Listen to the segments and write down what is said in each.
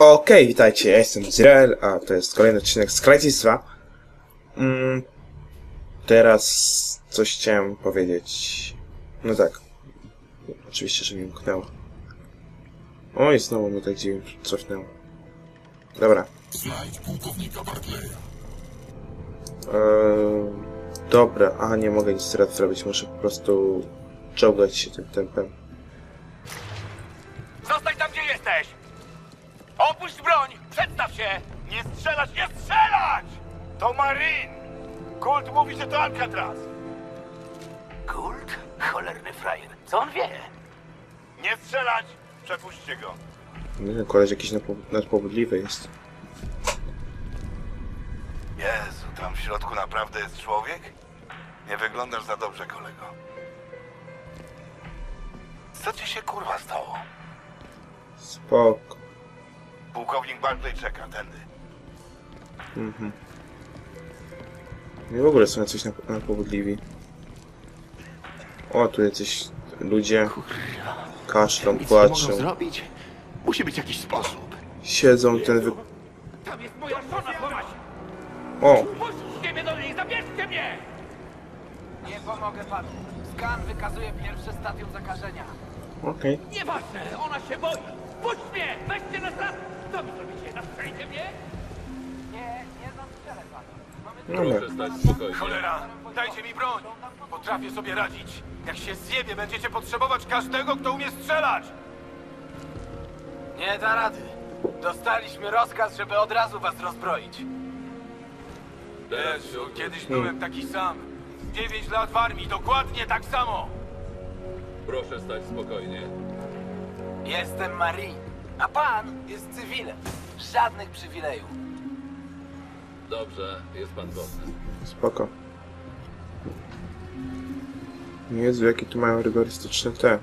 Okej, witajcie, ja jestem Zirael, a to jest kolejny odcinek z mm, Teraz coś chciałem powiedzieć. No tak. Oczywiście, że mi umknęło. Oj, znowu mnie tak dziwnie cofnęło. Dobra. Eee, dobra, a nie mogę nic teraz zrobić, muszę po prostu czołgać się tym tempem. Zostań tam, gdzie jesteś! Opuść broń! Przedstaw się! Nie strzelać, nie strzelać! To Marin! Kult mówi, że to Alcatraz! Kult? Cholerny frajer. Co on wie? Nie strzelać! Przepuśćcie go. Nie wiem, koleś jakiś nadpo- nadpobudliwy jest. Jezu, tam w środku naprawdę jest człowiek? Nie wyglądasz za dobrze, kolego. Co ci się kurwa stało? Spoko. Pułkownik Barclay czeka, tędy. Nie w ogóle są jacyś nap- nadpobudliwi. O, tu jacyś ludzie kaszlą, Nic nie mogą płaczą, zrobić? Musi być jakiś sposób. siedzą ten wy... Tam jest moja żona, chować! O, Puśćcie mnie do niej, zabierzcie mnie! Nie pomogę panu. Skan wykazuje pierwsze stadium zakażenia. okej. Nieważne, ona się boi! Puść mnie! Weźcie nas raz! Panu. Mamy Dobra. Cholera! Dajcie mi broń! Potrafię sobie radzić. Jak się zjebie, będziecie potrzebować każdego, kto umie strzelać! Nie da rady. Dostaliśmy rozkaz, żeby od razu was rozbroić. Jezu, kiedyś byłem taki sam. 9 lat w armii, dokładnie tak samo! Proszę stać spokojnie. Jestem Marie, a pan jest cywilem. Żadnych przywilejów. Dobrze, jest pan godny. Spoko. Jezu, jakie tu mają rygorystyczne te.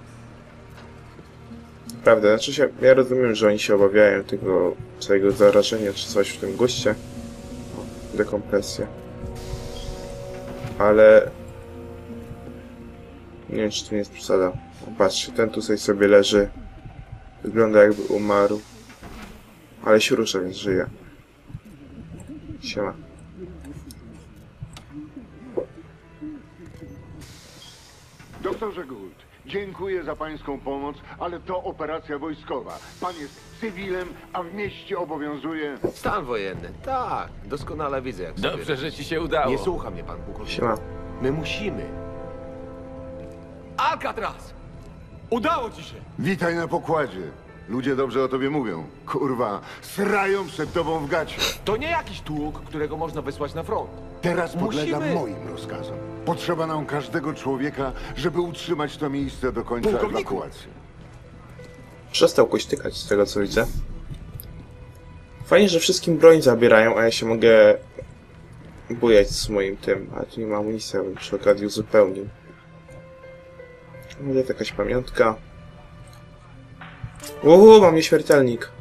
Prawda, znaczy się, ja rozumiem, że oni się obawiają tego całego zarażenia czy coś w tym guście. Dekompresję. Ale... Nie wiem, czy to nie jest przesada. Patrzcie, ten tutaj sobie leży. Wygląda jakby umarł. Ale się rusza, więc żyje. Siema. Doktorze Gould, dziękuję za pańską pomoc, ale to operacja wojskowa. Pan jest cywilem, a w mieście obowiązuje... Stan wojenny. Tak, doskonale widzę jak sobie. Dobrze, że ci się udało. Nie słucha mnie pan pułkownik. Siema. My musimy. Alcatraz! Udało ci się! Witaj na pokładzie. Ludzie dobrze o tobie mówią. Kurwa, srają przed tobą w gacie. To nie jakiś tłuk, którego można wysłać na front. Teraz podlegam Musimy- moim rozkazom. Potrzeba nam każdego człowieka, żeby utrzymać to miejsce do końca Pułkowniku! ewakuacji. Przestał kuśtykać z tego co widzę. Fajnie, że wszystkim broń zabierają, a ja się mogę bujać z moim tym, a tu nie ma amunicji, ja bym przy okazji uzupełnił. Będzie jakaś pamiątka. Uuu, mam nieśmiertelnik.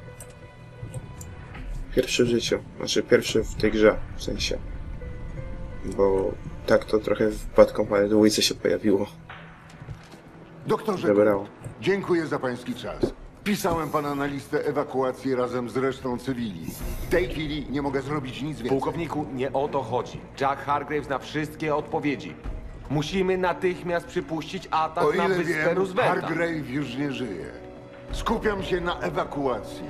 Pierwszy w życiu, znaczy pierwszy w tej grze, w sensie. Bo tak to trochę w Bad Company dwójce się pojawiło. Doktorze Zabrało. Dziękuję za pański czas. Pisałem pana na listę ewakuacji razem z resztą cywili. W tej chwili nie mogę zrobić nic więcej. Pułkowniku, nie o to chodzi. Jack Hargraves na wszystkie odpowiedzi. Musimy natychmiast przypuścić atak O na ile wyspę wiem, Roosevelta. Hargrave już nie żyje. Skupiam się na ewakuacji.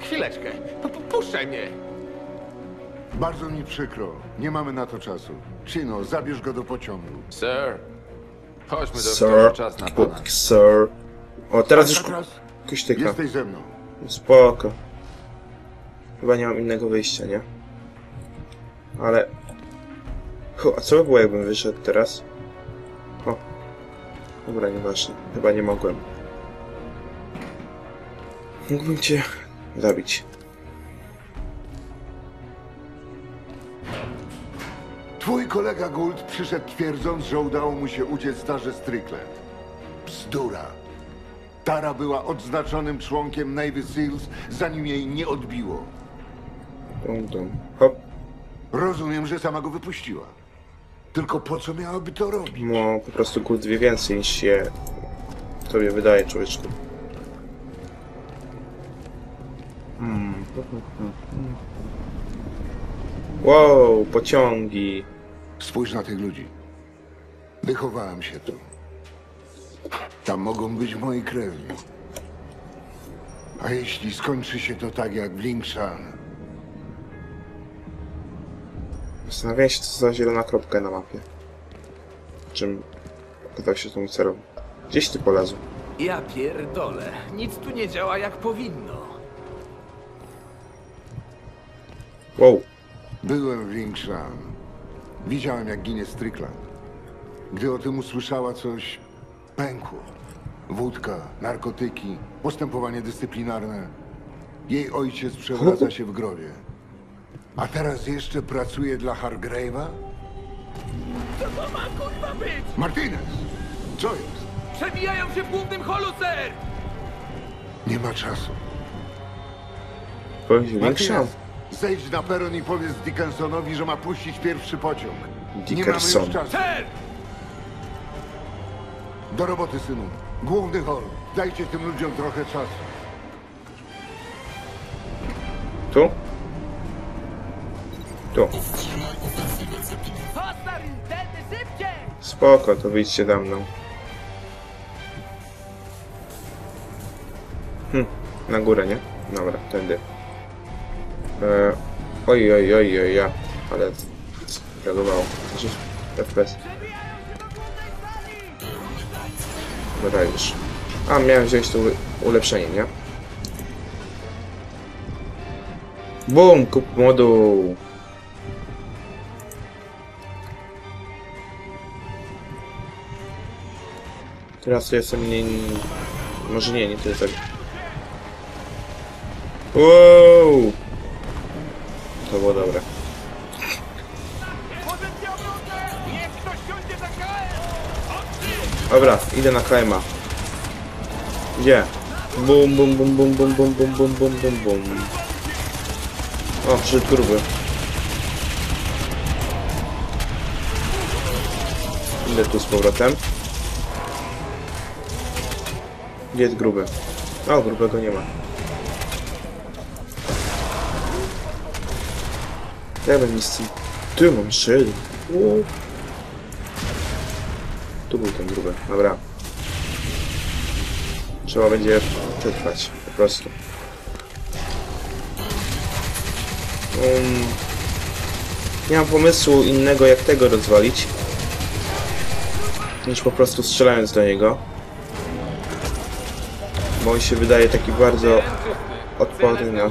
Chwileczkę. P- p- Puszczaj mnie. Bardzo mi przykro. Nie mamy na to czasu. Chino, zabierz go do pociągu. Sir, chodźmy do Sir, czas na pana. sir. O, teraz już Alcatraz, kuśtyka. jesteś ze mną. Spoko. Chyba nie mam innego wyjścia, nie? Ale... Hu, a co by było, jakbym wyszedł teraz? O. Dobra, nieważne. Chyba nie mogłem. Mógłbym cię zabić. Twój kolega Gould przyszedł twierdząc, że udało mu się uciec starze Strickland. Bzdura. Tara była odznaczonym członkiem Navy Seals, zanim jej nie odbiło. Dum, dum. Hop. Rozumiem, że sama go wypuściła. Tylko po co miałaby to robić? No, po prostu kurt wie więcej niż się tobie wydaje, człowieczku. Hmm. Wow, pociągi. Spójrz na tych ludzi. Wychowałem się tu. Tam mogą być moi krewni. A jeśli skończy się to tak jak w Lingshan, Zastanawiam się, co za zielona kropka na mapie. Czym okazał się tą celą. Gdzieś ty polazł. Ja pierdolę. Nic tu nie działa jak powinno. Wow. byłem w Lingshan. Widziałem, jak ginie Strickland. Gdy o tym usłyszała, coś pękło. Wódka, narkotyki, postępowanie dyscyplinarne. Jej ojciec przewraca się w grobie. A teraz jeszcze pracuje dla Hargrave'a? Co to ma kurwa być? Martinez! Co jest? Przebijają się w głównym holu, ser! Nie ma czasu. Powiem większa. Martinez, zejdź na peron i powiedz Dickensonowi, że ma puścić pierwszy pociąg. Nie mamy Dickerson. już czasu. Do roboty, synu. Główny hol. Dajcie tym ludziom trochę czasu. Tu? Tu. Spoko, to wyjdźcie za mną. Hm, na górę, nie? Dobra, tędy. E, oj, oj, oj, oj, ja. Ale reagowało. Znaczy, FPS. Dobra, już. A, miałem wziąć ule- ulepszenie, nie? Bum, kup moduł. Teraz jestem nie... Może nie, nie tyle tak. Wow! To było dobre. Dobra, idę na klejma. Gdzie? Bum, bum, bum, bum, bum, bum, bum, bum, bum, bum, bum. O, przyszedł gruby. Idę tu z powrotem. Gdzie jest gruby? O, grubego nie ma. Tym... Ty, mam jeszcze jeden. Uuu. Tu był ten gruby, dobra. Trzeba będzie przetrwać, po prostu. Um, nie mam pomysłu innego jak tego rozwalić. Niż po prostu strzelając do niego. Bo on się wydaje taki bardzo odporny na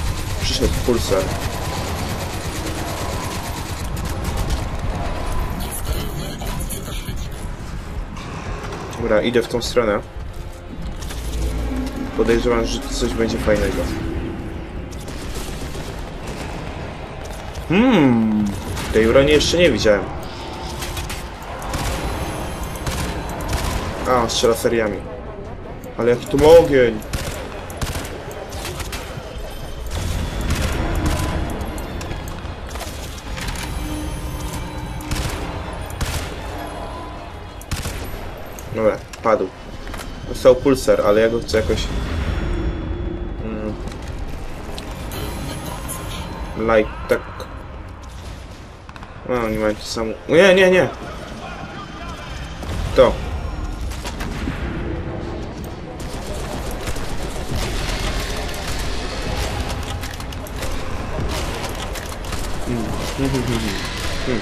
Przyszedł pulsar. Dobra, idę w tą stronę. Podejrzewam, że coś będzie fajnego. Hmm, tej broni jeszcze nie widziałem. A, strzela seriami. Ale jaki tu ma ogień! spadł. Został pulsar, ale ja go chcę jakoś... Mm, light, tak... No, nie macie samu... Nie, nie, nie! To. -hmm.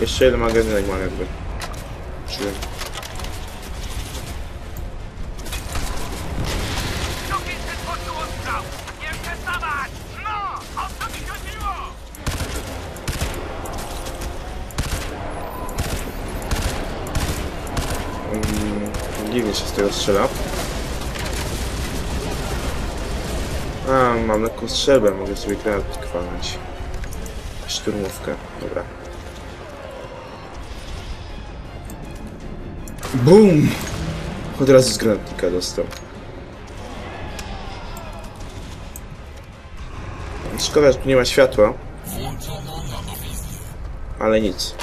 Jeszcze jeden magazynek mam jakby. Czyli... dziwnie się z tego strzela. A, mam lekką strzelbę, mogę sobie granat kwalnąć. Szturmówkę, dobra. BUM! Od razu z granatnika dostał. Szkoda, że tu nie ma światła. Ale nic.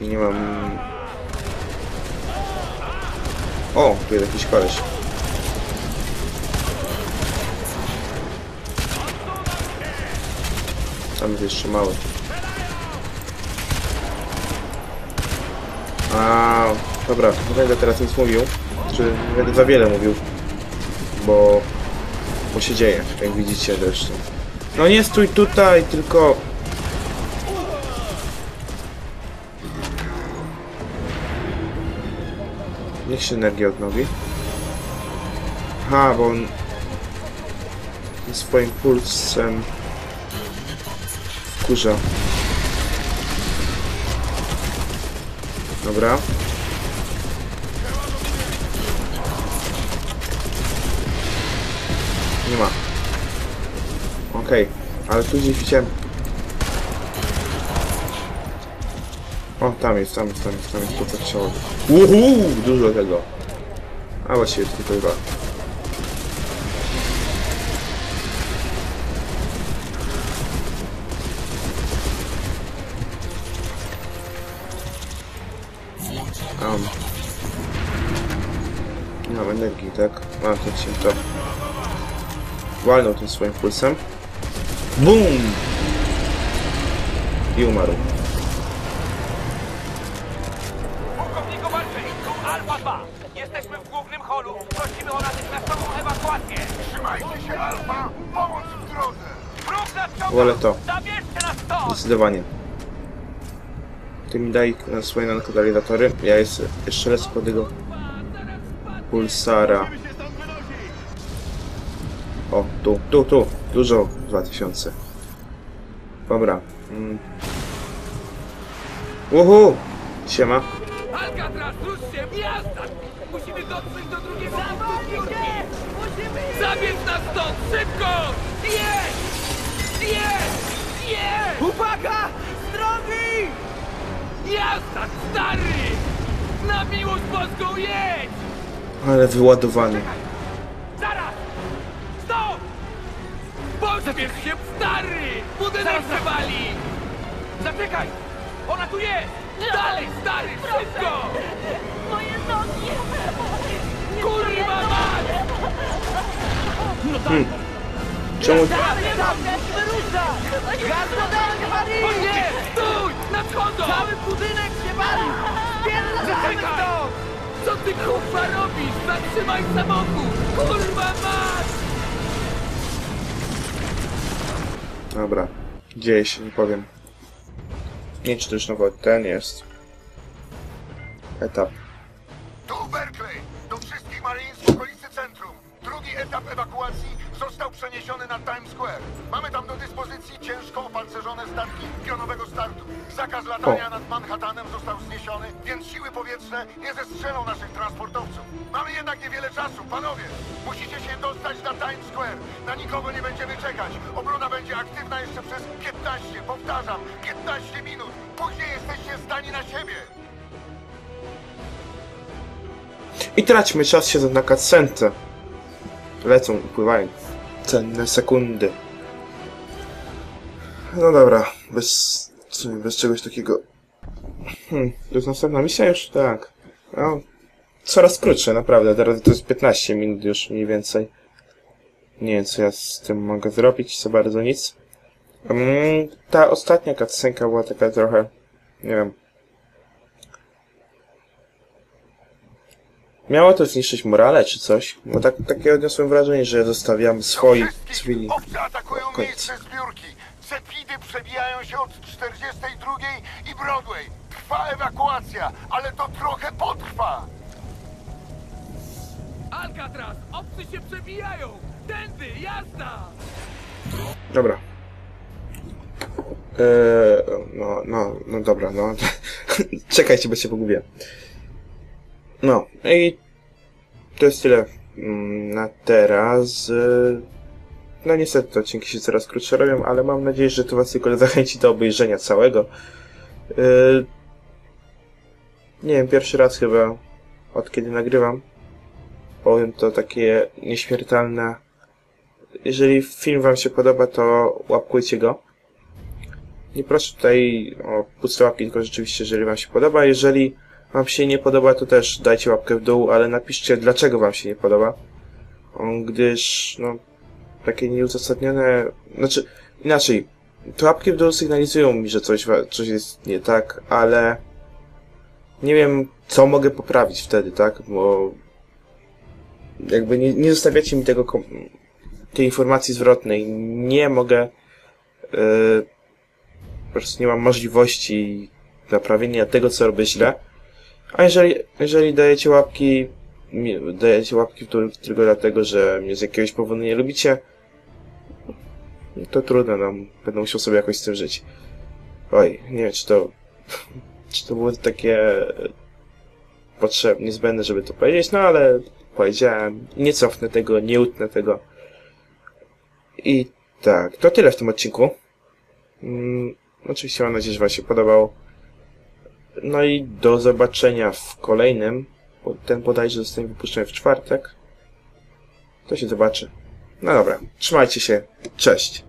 I nie mam... O, tu jest jakiś koleś. Tam jest jeszcze mały. A, dobra, nie będę teraz nic mówił. Czy będę za wiele mówił. Bo... Bo się dzieje, jak widzicie zresztą. No nie stój tutaj, tylko... Niech się energia odnowi. Aha, bo on... swoim pulsem... wkurza. Dobra. Nie ma. Okej, ale tu gdzieś widziałem... O, tam jest, tam jest, tam jest, tam jest, to co chciało. Uhu, dużo tego. A właściwie tylko dwa. Um. Nie mam energii, tak? Mam to się to. Walnął tym swoim pulsem. BUM! I umarł. Wolę to. Zdecydowanie. Ty mi daj na swoje nankodalidatory. Ja jest, jeszcze lecę po tego pulsara. O, tu, tu, tu. Dużo 2000. Dobra. Mm. Uhu! Siema. Alcatraz, rusz się, jazda! Musimy dotrzeć do drugiej strony! Zabierz nas stąd, szybko! Jedź! Jedź! Jedź! Uwaga! Z drogi! Jazda, stary! Na miłość boską jedź! Ale wyładowany. Zaraz! Stop! Pośpiesz się, stary! Budynek się wali! Zaczekaj! Ona tu jest! Dalej, stary, szybko! Moje nogi! Kurwa mać! Czemu... Nie stój! Nadchodzą! Cały budynek się wali! Zaczekaj! Co ty kurwa robisz? Zatrzymaj samochód! Kurwa mać! Dobra. Dzieje się, nie powiem. Nie wiem, czy to już nowy ten jest. Etap. Tu Berkeley! Do wszystkich Marines w okolicy centrum! Drugi etap ewakuacji został przeniesiony na Times Square. Mamy tam do dyspozycji ciężko opancerzone statki pionowego startu. Zakaz latania nad Manhattanem został zniesiony, więc siły powietrzne nie zestrzelą naszych transportowców. Mamy jednak niewiele czasu, panowie! Musicie się dostać na Times Square. Na nikogo nie będziemy czekać. Obrona będzie aktywna jeszcze przez 15, powtarzam, 15 minut. Później jesteście zdani na siebie. I traćmy czas siedząc na cutscence. Lecą, upływają. Cenne sekundy. No dobra, bez, bez czegoś takiego. Hmm, to jest następna misja już? Tak. No, coraz krótsze, naprawdę. Teraz to jest 15 minut już mniej więcej. Nie wiem, co ja z tym mogę zrobić, za bardzo nic. Mm, ta ostatnia cutscenka była taka trochę, nie wiem, Miało to zniszczyć morale czy coś? Bo tak, takie odniosłem wrażenie, że zostawiam swoich cywili. Obcy atakują Koniec. miejsce zbiórki. Cepidy przebijają się od 42 i Broadway. Trwa ewakuacja, ale to trochę potrwa. Alcatraz! Obcy się przebijają! Tędy, jazda! Dobra. Eee, no, no, no dobra, no. Czekajcie, bo się pogubię. No, i to jest tyle mm, na teraz. No niestety te odcinki się coraz krótsze robią, ale mam nadzieję, że to was tylko zachęci do obejrzenia całego. Y, Nie wiem, pierwszy raz chyba od kiedy nagrywam. Powiem to takie nieśmiertelne. Jeżeli film wam się podoba, to łapkujcie go. Nie proszę tutaj o puste łapki, tylko rzeczywiście, jeżeli wam się podoba. Jeżeli wam się nie podoba, to też dajcie łapkę w dół, ale napiszcie, dlaczego wam się nie podoba. Gdyż, no, takie nieuzasadnione... Znaczy, inaczej, te łapki w dół sygnalizują mi, że coś, coś jest nie tak, ale nie wiem, co mogę poprawić wtedy, tak? Bo jakby nie, nie zostawiacie mi tego, tej informacji zwrotnej. Nie mogę, yy, po prostu nie mam możliwości naprawienia tego, co robię źle. A jeżeli, jeżeli dajecie łapki, dajecie łapki tylko dlatego, że mnie z jakiegoś powodu nie lubicie, to trudno, no, będę musiał sobie jakoś z tym żyć. Oj, nie wiem, czy to, czy to było takie potrzebne, niezbędne, żeby to powiedzieć, no ale powiedziałem, nie cofnę tego, nie utnę tego. I tak, to tyle w tym odcinku. Mm, oczywiście mam nadzieję, że Wam się podobał. No i do zobaczenia w kolejnym. Ten bodajże zostanie wypuszczony w czwartek. To się zobaczy. No dobra, trzymajcie się. Cześć.